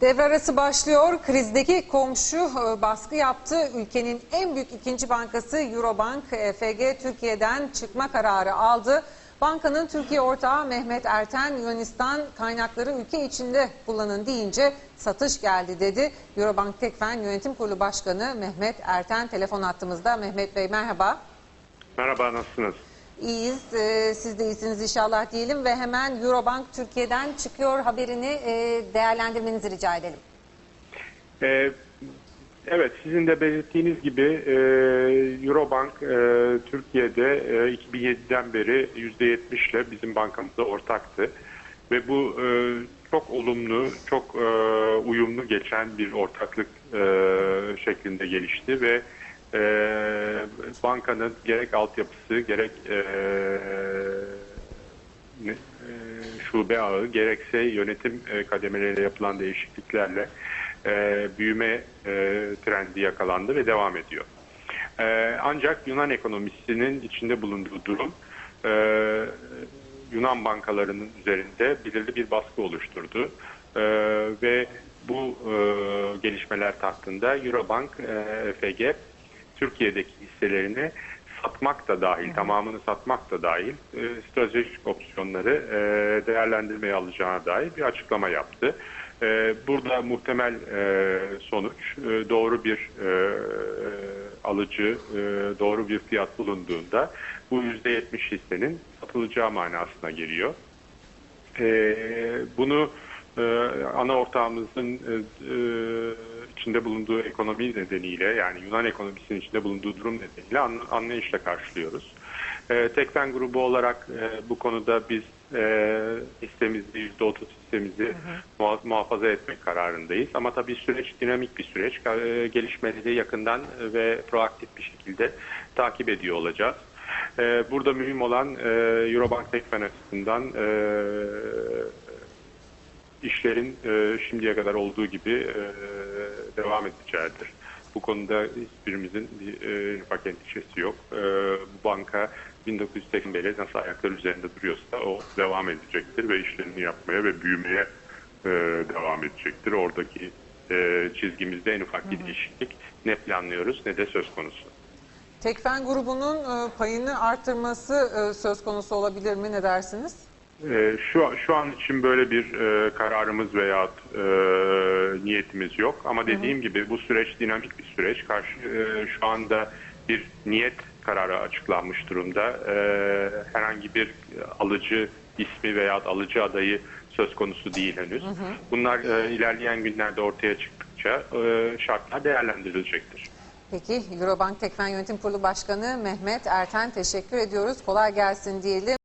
Devre arası başlıyor. Krizdeki komşu e, baskı yaptı. Ülkenin en büyük ikinci bankası Eurobank EFG Türkiye'den çıkma kararı aldı. Bankanın Türkiye ortağı Mehmet Erten Yunanistan kaynakları ülke içinde kullanın deyince satış geldi dedi. Eurobank Tekfen Yönetim Kurulu Başkanı Mehmet Erten telefon attığımızda. Mehmet Bey merhaba. Merhaba, nasılsınız? İyiyiz. Ee, siz de iyisiniz inşallah diyelim ve hemen Eurobank Türkiye'den çıkıyor haberini e, değerlendirmenizi rica edelim. Ee, evet, sizin de belirttiğiniz gibi e, Eurobank e, Türkiye'de e, 2007'den beri %70 ile bizim bankamızda ortaktı. Ve bu e, çok olumlu, çok e, uyumlu geçen bir ortaklık e, şeklinde gelişti ve e, bankanın gerek altyapısı gerek e, e, şube ağı gerekse yönetim e, kademeleriyle yapılan değişikliklerle e, büyüme e, trendi yakalandı ve devam ediyor. E, ancak Yunan ekonomisinin içinde bulunduğu durum e, Yunan bankalarının üzerinde belirli bir baskı oluşturdu. E, ve bu e, gelişmeler tahtında Eurobank e, FG Türkiye'deki hisselerini satmak da dahil, tamamını satmak da dahil e, stratejik opsiyonları e, değerlendirmeye alacağına dair bir açıklama yaptı. E, burada muhtemel e, sonuç e, doğru bir e, alıcı, e, doğru bir fiyat bulunduğunda bu %70 hissenin satılacağı manasına geliyor. E, bunu e, ana ortağımızın e, e, içinde bulunduğu ekonomi nedeniyle yani Yunan ekonomisinin içinde bulunduğu durum nedeniyle an, anlayışla karşılıyoruz. E, Tekfen grubu olarak e, bu konuda biz e, hissemizi, %30 hissemizi muha- muhafaza etmek kararındayız. Ama tabii süreç dinamik bir süreç. E, gelişmeleri yakından ve proaktif bir şekilde takip ediyor olacağız. E, burada mühim olan e, Eurobank Tekfen açısından e, işlerin e, şimdiye kadar olduğu gibi e, devam edeceğidir. Bu konuda hiçbirimizin bir e, ufak endişesi yok. E, bu banka 1980 beri nasıl ayakları üzerinde duruyorsa o devam edecektir ve işlerini yapmaya ve büyümeye e, devam edecektir. Oradaki e, çizgimizde en ufak bir değişiklik ne planlıyoruz ne de söz konusu. Tekfen grubunun e, payını arttırması e, söz konusu olabilir mi? Ne dersiniz? Ee, şu şu an için böyle bir e, kararımız veya e, niyetimiz yok. Ama dediğim gibi bu süreç dinamik bir süreç. Karşı e, şu anda bir niyet kararı açıklanmış durumda. E, herhangi bir alıcı ismi veya alıcı adayı söz konusu değil henüz. Bunlar e, ilerleyen günlerde ortaya çıktıkça e, şartlar değerlendirilecektir. Peki Eurobank Tekfen Yönetim Kurulu Başkanı Mehmet Erten teşekkür ediyoruz. Kolay gelsin diyelim.